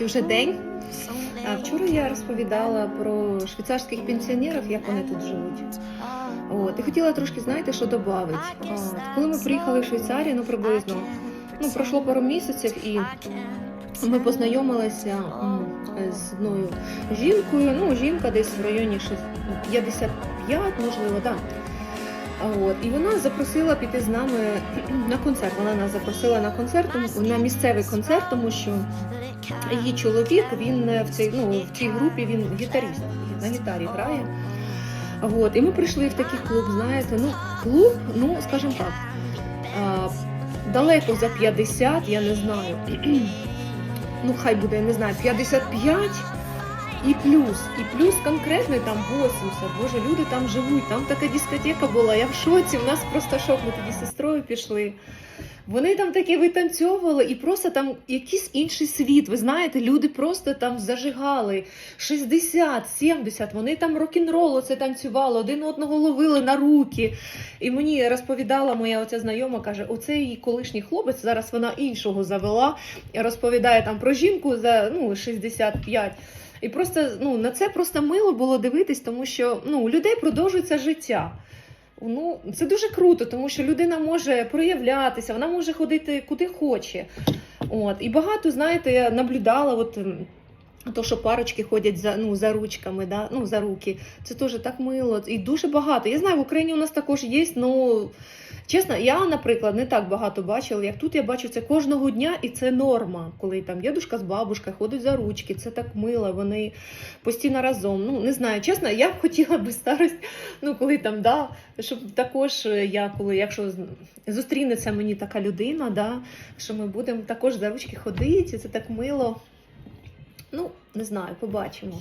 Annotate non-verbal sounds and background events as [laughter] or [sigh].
кажучи, вже день. Вчора я розповідала про швейцарських пенсіонерів, як вони тут живуть. От, і хотіла трошки, знаєте, що додати. Коли ми приїхали в Швейцарію, ну приблизно, ну пройшло пару місяців, і ми познайомилися з одною жінкою. Ну, жінка десь в районі 55, можливо, так. От, і вона запросила піти з нами на концерт. Вона нас запросила на концерт, на місцевий концерт, тому що її чоловік, він е, в цій, ну, в цій групі він гітаріст, на гітарі грає. От, і ми прийшли в такий клуб, знаєте, ну, клуб, ну, скажімо так, а, далеко за 50, я не знаю. [clears throat] ну, хай буде, я не знаю, 55 і плюс. І плюс конкретно там 80. Боже, люди там живуть, там така дискотека була, я в шоці, в нас просто шок, ми тоді з сестрою пішли. Вони там таке витанцьовували, і просто там якийсь інший світ. Ви знаєте, люди просто там зажигали 60, 70, Вони там рок-н-рол це танцювали, один одного ловили на руки. І мені розповідала моя оця знайома, каже: оце її колишній хлопець. Зараз вона іншого завела. Розповідає там про жінку за ну 65. І просто ну на це просто мило було дивитись, тому що ну у людей продовжується життя. Ну, це дуже круто, тому що людина може проявлятися, вона може ходити куди хоче. От. І багато, знаєте, я наблюдала, от, то, що парочки ходять за, ну, за ручками, да? ну, за руки. Це теж так мило. І дуже багато. Я знаю, в Україні у нас також є, ну чесно, я, наприклад, не так багато бачила, як тут я бачу це кожного дня, і це норма. Коли там дідушка з бабушкою ходять за ручки, це так мило, вони постійно разом. Ну, не знаю, чесно, я б хотіла би старость, ну, коли там, да, щоб також е, я, коли, якщо зустрінеться мені така людина, да, що ми будемо також за ручки ходити, це так мило. Ну, не знаю, побачимо.